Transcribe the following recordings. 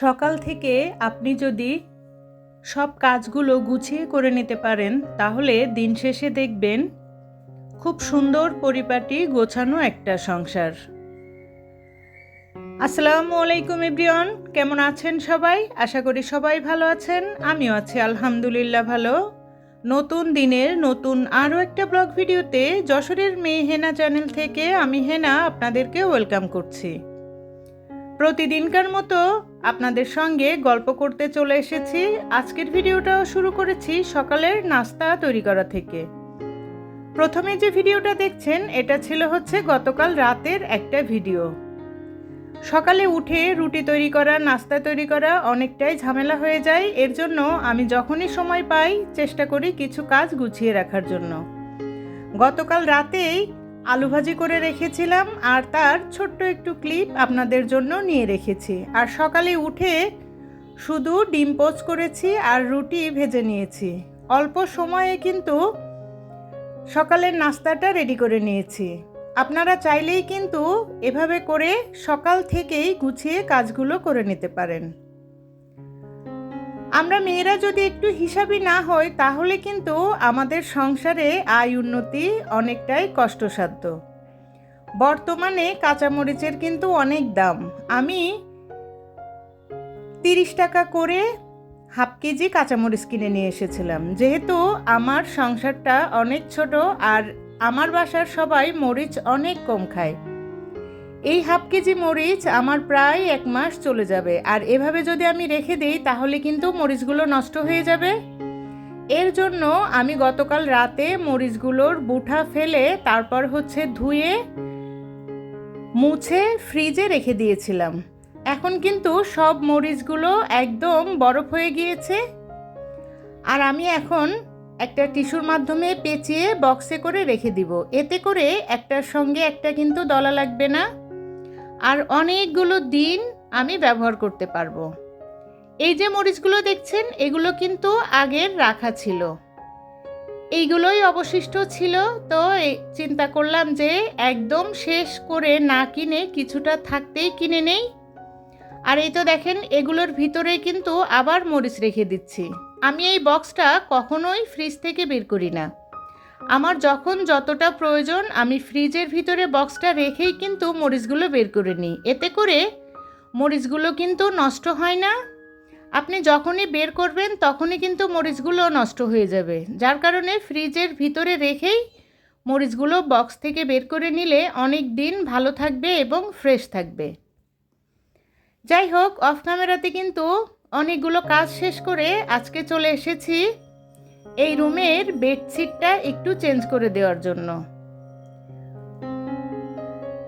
সকাল থেকে আপনি যদি সব কাজগুলো গুছিয়ে করে নিতে পারেন, তাহলে দিন শেষে দেখবেন খুব সুন্দর পরিপাটি গোছানো একটা সংসার। আসসালামু আলাইকুম ইব্রিয়ন কেমন আছেন সবাই? আশা করি সবাই ভালো আছেন, আমিও আছি আলহামদুলিল্লাহ ভালো। নতুন দিনের নতুন আরও একটা ব্লগ ভিডিওতে যশোরের মেয়ে হেনা চ্যানেল থেকে আমি হেনা আপনাদেরকে ওয়েলকাম করছি। প্রতিদিনকার মতো আপনাদের সঙ্গে গল্প করতে চলে এসেছি। আজকের ভিডিওটাও শুরু করেছি সকালের নাস্তা তৈরি করা থেকে। প্রথমে যে ভিডিওটা দেখছেন, এটা ছিল হচ্ছে গতকাল রাতের একটা ভিডিও। সকালে উঠে রুটি তৈরি করা, নাস্তা তৈরি করা অনেকটাই ঝামেলা হয়ে যায়। এর জন্য আমি যখনই সময় পাই, চেষ্টা করি কিছু কাজ গুছিয়ে রাখার জন্য। গতকাল রাতেই আলু ভাজি করে রেখেছিলাম আর তার ছোট্ট একটু ক্লিপ আপনাদের জন্য নিয়ে রেখেছি। আর সকালে উঠে শুধু ডিম পোচ করেছি আর রুটি ভেজে নিয়েছি। অল্প সময়ে কিন্তু সকালের নাস্তাটা রেডি করে নিয়েছি। আপনারা চাইলেই কিন্তু এভাবে করে সকাল থেকেই গুছিয়ে কাজগুলো করে নিতে পারেন। আমরা মেয়েরা যদি একটু হিসাবই না হই তাহলে কিন্তু আমাদের সংসারে আয় উন্নতি অনেকটাই কষ্টসাধ্য। বর্তমানে কাঁচামরিচের কিন্তু অনেক দাম। আমি তিরিশ টাকা করে হাফ কেজি কাঁচামরিচ কিনে নিয়ে এসেছিলাম। যেহেতু আমার সংসারটা অনেক ছোট আর আমার বাসার সবাই মরিচ অনেক কম খায়। এই হাফ কেজি মরিচ আমার প্রায় এক মাস চলে যাবে। আর এভাবে যদি আমি রেখে দিই, তাহলে কিন্তু মরিচগুলো নষ্ট হয়ে যাবে। এর জন্য আমি গতকাল রাতে মরিচগুলোর বুঠা ফেলে, তারপর হচ্ছে ধুয়ে, মুছে ফ্রিজে রেখে দিয়েছিলাম। এখন কিন্তু সব মরিচগুলো একদম বরফ হয়ে গিয়েছে। আর আমি এখন একটা টিস্যুর মাধ্যমে পেঁচিয়ে বক্সে করে রেখে দিব। এতে করে একটার সঙ্গে একটা কিন্তু দলা লাগবে না। আর অনেকগুলো দিন আমি ব্যবহার করতে পারব। এই যে মরিচগুলো দেখছেন, এগুলো কিন্তু আগের রাখা ছিল। এইগুলোই অবশিষ্ট ছিল, তো চিন্তা করলাম যে একদম শেষ করে না কিনে কিছুটা থাকতেই কিনে নেই। আর এই তো দেখেন, এগুলোর ভিতরে কিন্তু আবার মরিচ রেখে দিচ্ছি। আমি এই বক্সটা কখনোই ফ্রিজ থেকে বের করি না। আমার যখন যতটা প্রয়োজন, আমি ফ্রিজের ভিতরে বক্সটা রেখেই কিন্তু মরিচগুলো বের করে নিই। এতে করে মরিচগুলো কিন্তু নষ্ট হয় না। আপনি যখনই বের করবেন, তখনই কিন্তু মরিচগুলো নষ্ট হয়ে যাবে। যার কারণে ফ্রিজের ভিতরে রেখেই মরিচগুলো বক্স থেকে বের করে নিলে অনেক দিন ভালো থাকবে এবং ফ্রেশ থাকবে। যাই হোক, অফ ক্যামেরাতে কিন্তু অনেকগুলো কাজ শেষ করে আজকে চলে এসেছি। এই রুমের বেডশিটটা একটু চেঞ্জ করে দেওয়ার জন্য।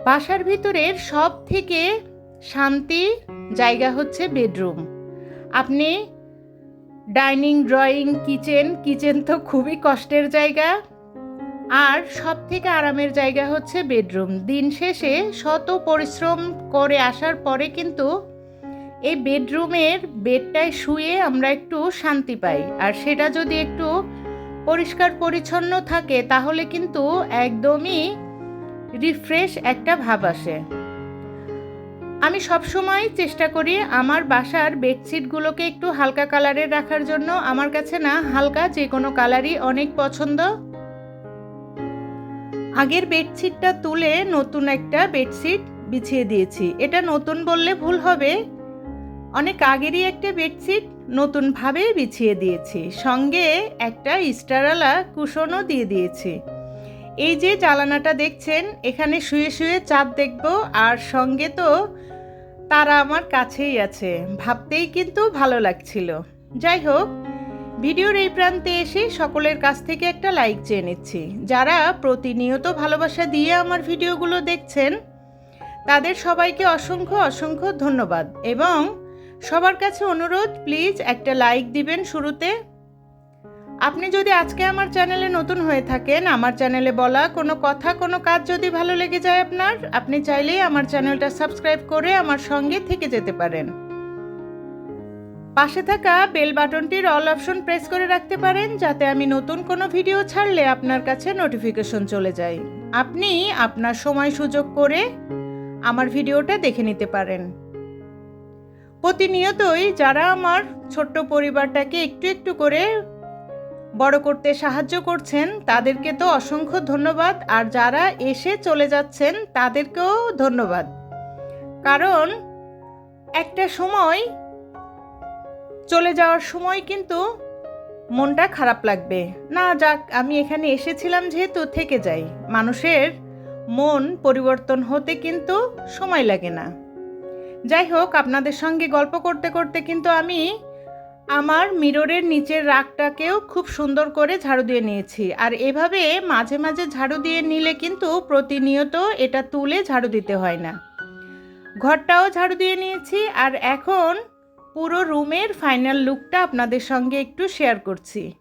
বাসার ভিতরের সব থেকে শান্তি জায়গা হচ্ছে বেডরুম। আপনি ডাইনিং, ড্রয়িং, কিচেন কিচেন তো খুবই কষ্টের জায়গা। আর সব থেকে আরামের জায়গা হচ্ছে বেডরুম। দিন শেষে শত পরিশ্রম করে আসার পরে কিন্তু এই বেডরুমের বেডটায় শুয়ে আমরা একটু শান্তি পাই। আর সেটা যদি একটু পরিষ্কার পরিচ্ছন্ন থাকে, তাহলে কিন্তু একদমই রিফ্রেশ একটা ভাব আসে। আমি সবসময় চেষ্টা করি আমার বাসার বেডশিটগুলোকে একটু হালকা কালারের রাখার জন্য। আমার কাছে না হালকা যে কোনো কালারই অনেক পছন্দ। আগের বেডশিটটা তুলে নতুন একটা বেডশিট বিছিয়ে দিয়েছি। এটা নতুন বললে ভুল হবে। অনেক আগেরই একটা বেডশিট নতুনভাবে বিছিয়ে দিয়েছি। সঙ্গে একটা স্টারওয়ালা কুশনও দিয়ে দিয়েছি। এই যে জ্বালানাটা দেখছেন, এখানে শুয়ে শুয়ে চাঁদ দেখব আর সঙ্গে তো তারা আমার কাছেই আছে। ভাবতেই কিন্তু ভালো লাগছিল। যাই হোক, ভিডিওর এই প্রান্তে এসে সকলের কাছ থেকে একটা লাইক চেয়ে নিচ্ছি। যারা প্রতিনিয়ত ভালোবাসা দিয়ে আমার ভিডিওগুলো দেখছেন, তাদের সবাইকে অসংখ্য অসংখ্য ধন্যবাদ। এবং সবার কাছে অনুরোধ প্লিজ একটা লাইক দিবেন শুরুতে। আপনি যদি আজকে আমার চ্যানেলে নতুন হয়ে থাকেন, আমার চ্যানেলে বলা কোনো কথা, কোনো কাজ যদি ভালো লেগে যায় আপনার, আপনি চাইলেই আমার চ্যানেলটা সাবস্ক্রাইব করে আমার সঙ্গে থেকে যেতে পারেন। পাশে থাকা বেল বাটনটির অল অপশন প্রেস করে রাখতে পারেন, যাতে আমি নতুন কোনো ভিডিও ছাড়লে আপনার কাছে নোটিফিকেশন চলে যায়। আপনি আপনার সময় সুযোগ করে আমার ভিডিওটা দেখে নিতে পারেন। প্রতিনিয়তই যারা আমার ছোট্ট পরিবারটাকে একটু একটু করে বড় করতে সাহায্য করছেন, তাদেরকে তো অসংখ্য ধন্যবাদ। আর যারা এসে চলে যাচ্ছেন, তাদেরকেও ধন্যবাদ। কারণ একটা সময়, চলে যাওয়ার সময় কিন্তু মনটা খারাপ লাগবে। না যাক, আমি এখানে এসেছিলাম যেহেতু থেকে যাই। মানুষের মন পরিবর্তন হতে কিন্তু সময় লাগে না। যাই হোক, আপনাদের সঙ্গে গল্প করতে করতে কিন্তু আমি আমার মিররের নিচের রাগটাকেও খুব সুন্দর করে ঝাড়ু দিয়ে নিয়েছি। আর এভাবে মাঝে মাঝে ঝাড়ু দিয়ে নিলে কিন্তু প্রতিনিয়ত এটা তুলে ঝাড়ু দিতে হয় না। ঘরটাও ঝাড়ু দিয়ে নিয়েছি আর এখন পুরো রুমের ফাইনাল লুকটা আপনাদের সঙ্গে একটু শেয়ার করছি।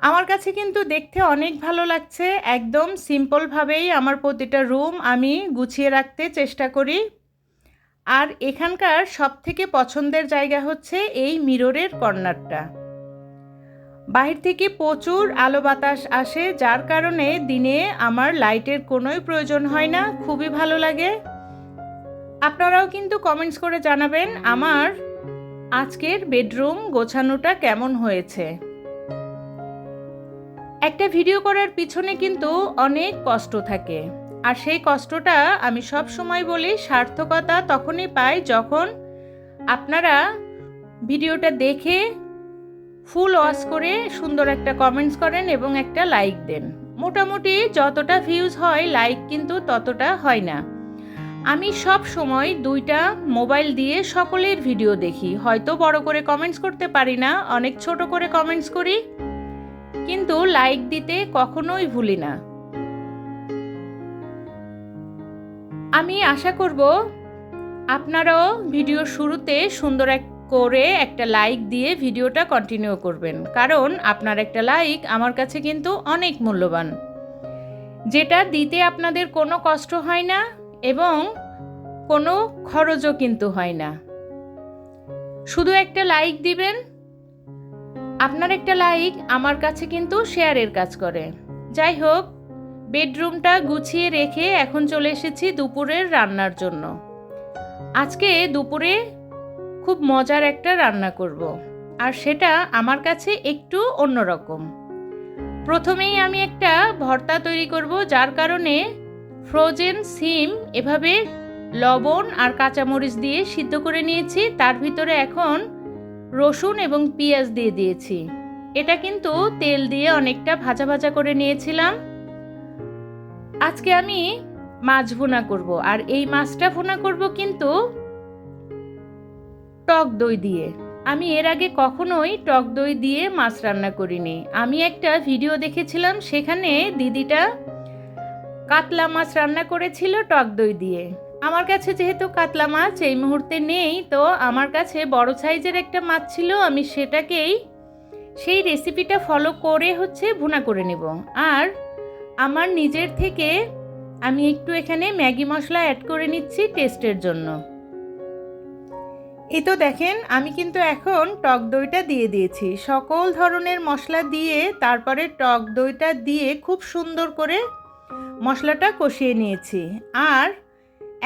আমার কাছে কিন্তু দেখতে অনেক ভালো লাগছে, একদম সিম্পলভাবেই আমার প্রতিটা রুম আমি গুছিয়ে রাখতে চেষ্টা করি। আর এখানকার সবথেকে পছন্দের জায়গা হচ্ছে এই মিররের কর্নারটা। বাহির থেকে প্রচুর আলো বাতাস আসে, যার কারণে দিনে আমার লাইটের কোনোই প্রয়োজন হয় না, খুবই ভালো লাগে। আপনারাও কিন্তু কমেন্টস করে জানাবেন আমার আজকের বেডরুম গোছানোটা কেমন হয়েছে। একটা ভিডিও করার পিছনে কিন্তু অনেক কষ্ট থাকে। আর সেই কষ্টটা আমি সব সময় বলি, সার্থকতা তখনই পাই যখন আপনারা ভিডিওটা দেখে ফুল ওয়াশ করে সুন্দর একটা কমেন্টস করেন এবং একটা লাইক দেন। মোটামুটি যতটা ভিউজ হয় লাইক কিন্তু ততটা হয় না। আমি সব সময় দুইটা মোবাইল দিয়ে সকলের ভিডিও দেখি। হয়তো বড় করে কমেন্টস করতে পারি না, অনেক ছোট করে কমেন্টস করি, কিন্তু লাইক দিতে কখনোই ভুলি না। আমি আশা করব আপনারাও ভিডিও শুরুতে সুন্দর এক করে একটা লাইক দিয়ে ভিডিওটা কন্টিনিউ করবেন। কারণ আপনার একটা লাইক আমার কাছে কিন্তু অনেক মূল্যবান। যেটা দিতে আপনাদের কোনো কষ্ট হয় না এবং কোনো খরচও কিন্তু হয় না। শুধু একটা লাইক দিবেন, আপনার একটা লাইক আমার কাছে কিন্তু শেয়ারের কাজ করে। যাই হোক বেডরুমটা গুছিয়ে রেখে এখন চলে এসেছি দুপুরের রান্নার জন্য। আজকে দুপুরে খুব মজার একটা রান্না করব। আর সেটা আমার কাছে একটু অন্যরকম প্রথমেই আমি একটা ভর্তা তৈরি করব, যার কারণে ফ্রোজেন সিম এভাবে লবণ আর কাঁচামরিচ দিয়ে সিদ্ধ করে নিয়েছি। তার ভিতরে এখন রসুন এবং পেঁয়াজ দিয়ে দিয়েছি। এটা কিন্তু তেল দিয়ে অনেকটা ভাজা ভাজা করে নিয়েছিলাম। আজকে আমি মাছ ভুনা করব, আর এই মাছটা ভুনা করব কিন্তু টক দই দিয়ে। আমি এর আগে কখনোই টক দই দিয়ে মাছ রান্না করিনি। আমি একটা ভিডিও দেখেছিলাম, সেখানে দিদিটা কাতলা মাছ রান্না করেছিল টক দই দিয়ে। আমার কাছে যেহেতু কাতলা মাছ এই মুহূর্তে নেই, তো আমার কাছে বড় সাইজের একটা মাছ ছিল, আমি সেটাকেই, সেই রেসিপিটা ফলো করে হচ্ছে ভুনা করে নেব। আর আমার নিজের থেকে আমি একটু এখানে ম্যাগি মশলা অ্যাড করে নিচ্ছি টেস্টের জন্য। এই তো দেখেন, আমি কিন্তু এখন টক দইটা দিয়ে দিয়েছি। সকল ধরনের মশলা দিয়ে তারপরে টক দইটা দিয়ে খুব সুন্দর করে মশলাটা কষিয়ে নিয়েছি। আর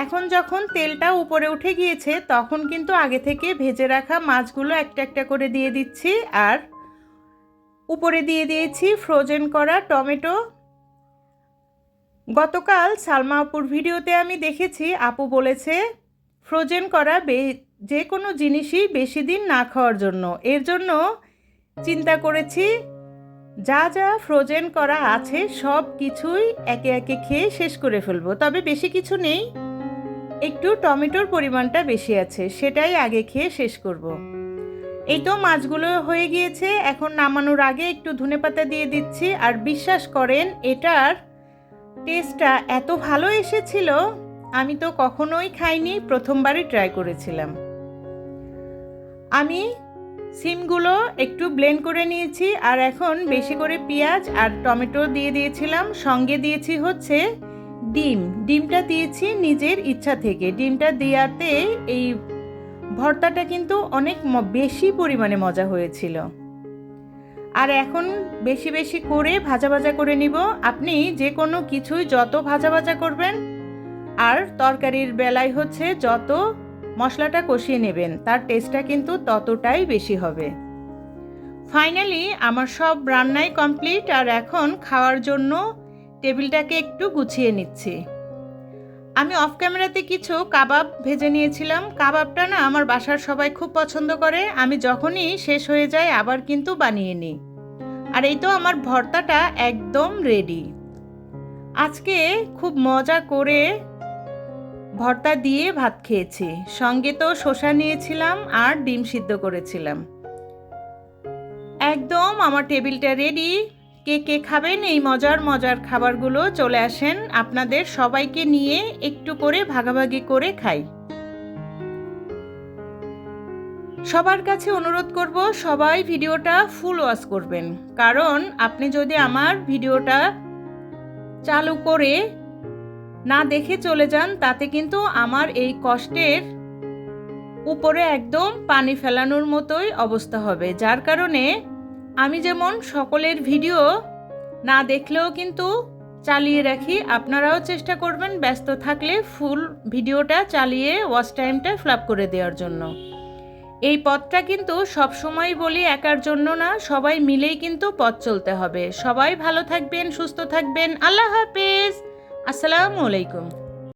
এখন যখন তেলটা উপরে উঠে গিয়েছে, তখন কিন্তু আগে থেকে ভেজে রাখা মাছগুলো একটা একটা করে দিয়ে দিচ্ছি। আর উপরে দিয়ে দিয়েছি ফ্রোজেন করা টমেটো গতকাল সালমা আপুর ভিডিওতে আমি দেখেছি, আপু বলেছে, ফ্রোজেন করা বে, যে কোনো জিনিসই বেশি দিন না খাওয়ার জন্য। এর জন্য চিন্তা করেছি, যা যা ফ্রোজেন করা আছে সব কিছুই একে একে খেয়ে শেষ করে ফেলব। তবে বেশি কিছু নেই। একটু টমেটোর পরিমাণটা বেশি আছে, সেটাই আগে খেয়ে শেষ করব। এই তো মাছগুলো হয়ে গিয়েছে, এখন নামানোর আগে একটু ধনেপাতা দিয়ে দিচ্ছি, আর বিশ্বাস করেন, এটার টেস্টটা এত ভালো এসেছিল, আমি তো কখনোই খাইনি, প্রথমবারই ট্রাই করেছিলাম। আমি সিমগুলো একটু ব্লেন্ড করে নিয়েছি, আর এখন বেশি করে পেঁয়াজ আর টমেটো দিয়ে দিয়েছিলাম, সঙ্গে দিয়েছি হচ্ছে ডিম। ডিমটা দিয়েছি নিজের ইচ্ছা থেকে। ডিমটা দেওয়াতে এই ভর্তাটা কিন্তু অনেক বেশি পরিমাণে মজা হয়েছিল। আর এখন বেশি বেশি করে ভাজা ভাজা করে নিব। আপনি যে কোনো কিছুই যত ভাজা ভাজা করবেন, আর তরকারির বেলায় হচ্ছে যত মশলাটা কষিয়ে নেবেন, তার টেস্টটা কিন্তু ততটাই বেশি হবে। ফাইনালি আমার সব রান্নাই কমপ্লিট আর এখন খাওয়ার জন্য টেবিলটাকে একটু গুছিয়ে নিচ্ছি। আমি অফ ক্যামেরাতে কিছু কাবাব ভেজে নিয়েছিলাম। কাবাবটা না আমার বাসার সবাই খুব পছন্দ করে। আমি যখনই শেষ হয়ে যায়, আবার কিন্তু বানিয়ে নিই। আর এই তো আমার ভর্তাটা একদম রেডি আজকে খুব মজা করে ভর্তা দিয়ে ভাত খেয়েছি। সঙ্গে তো শসা নিয়েছিলাম আর ডিম সিদ্ধ করেছিলাম। একদম আমার টেবিলটা রেডি কে কে খাবেন এই মজার মজার খাবারগুলো চলে আসেন। আপনাদের সবাইকে নিয়ে একটু করে ভাগাভাগি করে খাই। সবার কাছে অনুরোধ করব সবাই ভিডিওটা ফুল ওয়াচ করবেন। কারণ আপনি যদি আমার ভিডিওটা চালু করে না দেখে চলে যান, তাতে কিন্তু আমার এই কষ্টের উপরে একদম পানি ফেলানোর মতোই অবস্থা হবে। যার কারণে আমি যেমন সকলের ভিডিও না দেখলেও কিন্তু চালিয়ে রাখি, আপনারাও চেষ্টা করবেন ব্যস্ত থাকলে ফুল ভিডিওটা চালিয়ে ওয়াচ টাইমটা ফ্লাপ করে দেওয়ার জন্য। এই পথটা কিন্তু সব সময় বলি একার জন্য না, সবাই মিলেই কিন্তু পথ চলতে হবে। সবাই ভালো থাকবেন, সুস্থ থাকবেন। আল্লাহ হাফেজ। আসসালামু আলাইকুম।